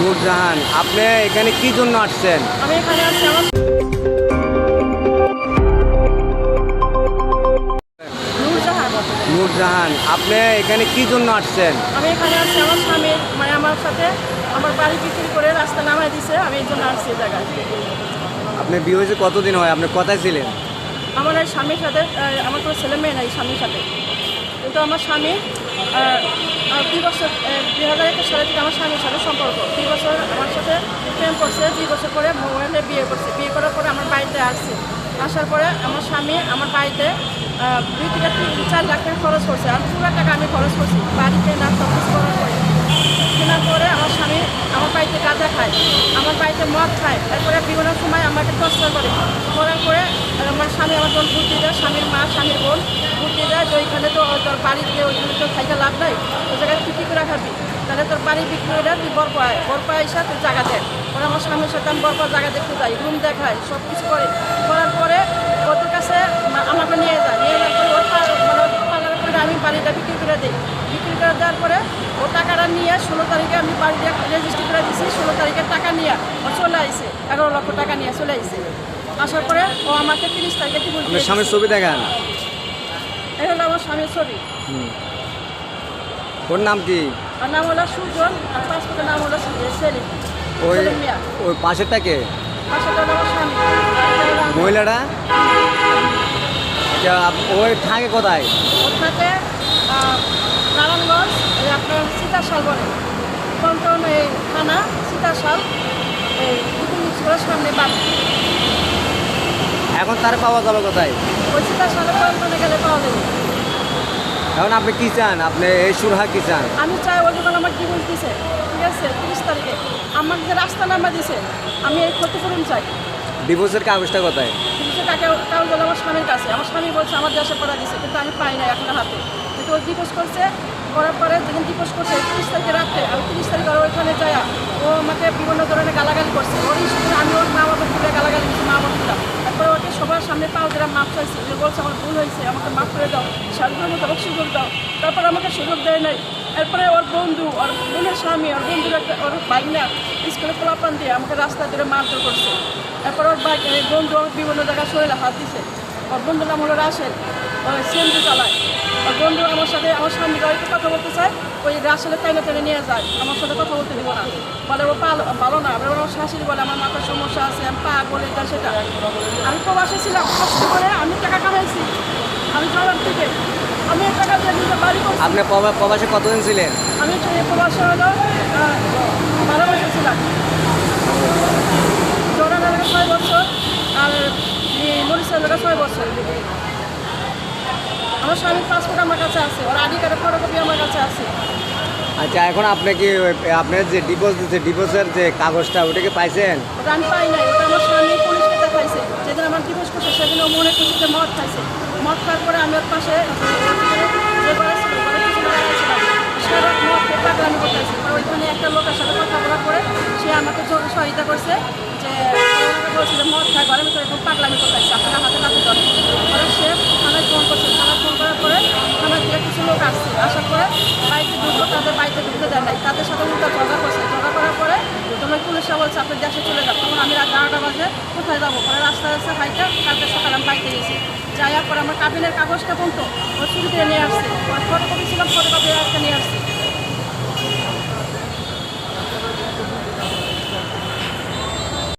নূরজাহান আপনি এখানে কি জন্য আসছেন? আমি এখানে আছি আমার নূরজাহান আপনি এখানে কি জন্য আসছেন? আমি এখানে আসছি আমার স্বামী মানে আমার সাথে আমার বাড়ি বিক্রি করে রাস্তা নামায় দিছে আমি এই জন্য আসছি জায়গায়। আপনি বিয়ে হয়েছে কতদিন হয়? আপনি কোথায় ছিলেন? আমার এই স্বামীর সাথে আমার কোনো ছেলে মেয়ে নাই স্বামীর সাথে। কিন্তু আমার স্বামী দুই বছর দুই হাজার একুশ সালে থেকে আমার স্বামীর সাথে সম্পর্ক। দুই বছর আমার সাথে প্রেম করছে, দুই বছর পরে মোবাইলে বিয়ে করছে। বিয়ে করার পরে আমার বাড়িতে আসছে। আসার পরে আমার স্বামী আমার বাড়িতে দুই থেকে তিন, চার লাখ টাকা খরচ করছে। আর পুরো টাকা আমি খরচ করছি, বাড়িতে না সব কিছু করার পরে কেনার পরে আমার স্বামী আমার বাড়িতে গাঁজা খায় আমার বাড়িতে মদ খায়। তারপরে আমাকে টর্চার করে। করার পরে আমার স্বামী আমার বোন বুদ্ধি দেয়, স্বামীর মা, স্বামীর বোন বুদ্ধি দেয়, যে ওইখানে তো তোর বাড়ি গিয়ে ওইখানে তো খাইতে লাভ নাই, ওই জায়গায় তুই কী করে খাবি? তাহলে তোর বাড়ি বিক্রি করে তুই বরপা আয় বরপা এসে তুই জায়গা দেয় পরে আমার স্বামীর সাথে আমি বরপা জায়গা দেখতে যাই রুম দেখায় সব কিছু করে। করার পরে ওদের কাছে আমাকে নিয়ে যায়, নিয়ে যাওয়ার ওর পা- মানে আমি বাড়িটা বিক্রি করে দিই। বিক্রি করে দেওয়ার পরে ও টাকাটা নিয়ে ষোলো তারিখে আমি বাড়িতে রেজিস্ট্রি করে দিছি, ষোলো তারিখে টাকা নিয়ে চলে এগারো লক্ষ টাকা নিয়ে চলে আসছে আসার পরে ও আমাকে তিরিশ তারিখে কি স্বামীর ছবি দেখান এই হলো আমার স্বামীর ছবি। ওর নাম কি? আর নাম হলো সুজন আর পাসপোর্টের নাম হলো সেলিম। ওই ওই পাশেরটাকে পাশাটা হলো আমার স্বামী। মহিলাটা? ওই থাকে কোথায়? ওখানে নারায়ণগঞ্জ আপনার সীতাশাল বলে টনটন এই থানা? স্কুলের সামনে এখন তার পাওয়া যাবে কোথায়? ওই সীতাশালে টনটনে গেলে পাওয়া যাবে। এখন আপনি কি চান? আপনি এই সুরহা কি চান? আমি চাই ওই দোকান আমার ডিভোর্স দিছে ঠিক আছে? তিরিশ তারিখে। আমাকে যে রাস্তা নাম্বার দিছে আমি এই ক্ষতিপূরণ চাই। ডিভোর্সের কাগজটা কোথায়? কারণ গেল আমার স্বামীর কাছে। আমার স্বামী বলছে আমার দেশে পড়া দিছে কিন্তু আমি পাই না এখন হাতে। কিন্তু ওই ডিভোর্স করছে করার পরে যেদিন ডিভোর্স করছে তিরিশ তারিখে রাখতে আমি তিরিশ তারিখ আর ওইখানে যাই ও আমাকে বিভিন্ন ধরনের গালাগালি করছে। ওর তুলে গালাগালি দিচ্ছি মা তুলা তারপরে ওকে সবার সামনে পাও দিরা মাপ চাইছি, যে বলছে, আমার ভুল হয়েছে, আমাকে মাফ করে দাও সাধারণ মতো আমাকে সুযোগ দাও। তারপর আমাকে সুযোগ দেয় নাই। এরপরে ওর বন্ধু, ওর বোনের স্বামী, ওর বন্ধুর ওর বাইক না স্কুলে পোলাপান দিয়ে আমাকে রাস্তা ধরে মারধর করছে। তারপর ওর বাইক বন্ধু বিভিন্ন জায়গায় শরীরে হাত দিছে। ওর বন্ধুর নাম হলো রাসেল ওই সিএনজি চালায়। ওর বন্ধু আমার সাথে, আমার স্বামী গাড়িতে কথা বলতে চায়, ওই রাসেলে টাইনে টেনে নিয়ে যায়, আমার সাথে কথা বলতে দিব না। বলে, ও পালো, ভালো না, আমার শাশুড়ি বলে আমার মাথার সমস্যা আছে আমি পা বলে এটা সেটা। আমি প্রবাসে ছিলাম কষ্ট করে আমি টাকা কামাইছি। আমি জলের থেকে আমি টাকা দিয়ে নিজে বাড়ি করছি। আপনি প্রবাসে কতদিন ছিলেন? আমি প্রবাসে হলো বারো বছর ছিলাম। জোরান এলাকা ছয় বছর আর মরিচা এলাকা ছয় বছর। আমার স্বামীর পাসপোর্ট আমার কাছে আছে ওর আইডি কার্ডের ফটোকপি আমার কাছে আছে। আচ্ছা এখন আপনি কি আপনার যে ডিভোর্স দিচ্ছে ডিভোর্সের যে কাগজটা ওটাকে পাইছেন? ওটা আমি পাই নাই, ওটা আমার স্বামী পুলিশকে দেখাইছে যেদিন আমার ডিভোর্স করছে সেদিন মনে খুশিতে মদ খাইছে। মদ খাওয়ার পরে আমি ওর পাশে, যে মদ একটা লোকের সাথে কথা বলার পরে সে আমাকে সহায়তা করছে যে, আমাকে বলছিল মদ খায়, ঘরের ভিতরে এরকম পাগলামি করতেছে, আপনারা হাতে নাতে ধরে সে থানায় ফোন করছে, থানায় ফোন করার পরে থানা থেকে কিছু লোক আসছে আসার পরে বাড়িতে ঢুকলো তাদের বাড়িতে ঢুকতে দেয় নাই। তাদের সাথে উল্টা ঝগড়া করছে। ঝগড়া করার পরে তোমার পুলিশরা বলছে, আপনি দেশে চলে যাব তখন আমি রাত বারোটা বাজে, কোথায় যাব? পরে রাস্তা রাস্তায় হাইটা কালকে সকালে আমি বাড়িতে গেছি। যাই পরে আমার কাবিনের কাগজটা কোনো ও চুরি করে নিয়ে আসছে। ফটোকপি ছিলাম ফটোকপি আজকে নিয়ে আসছে।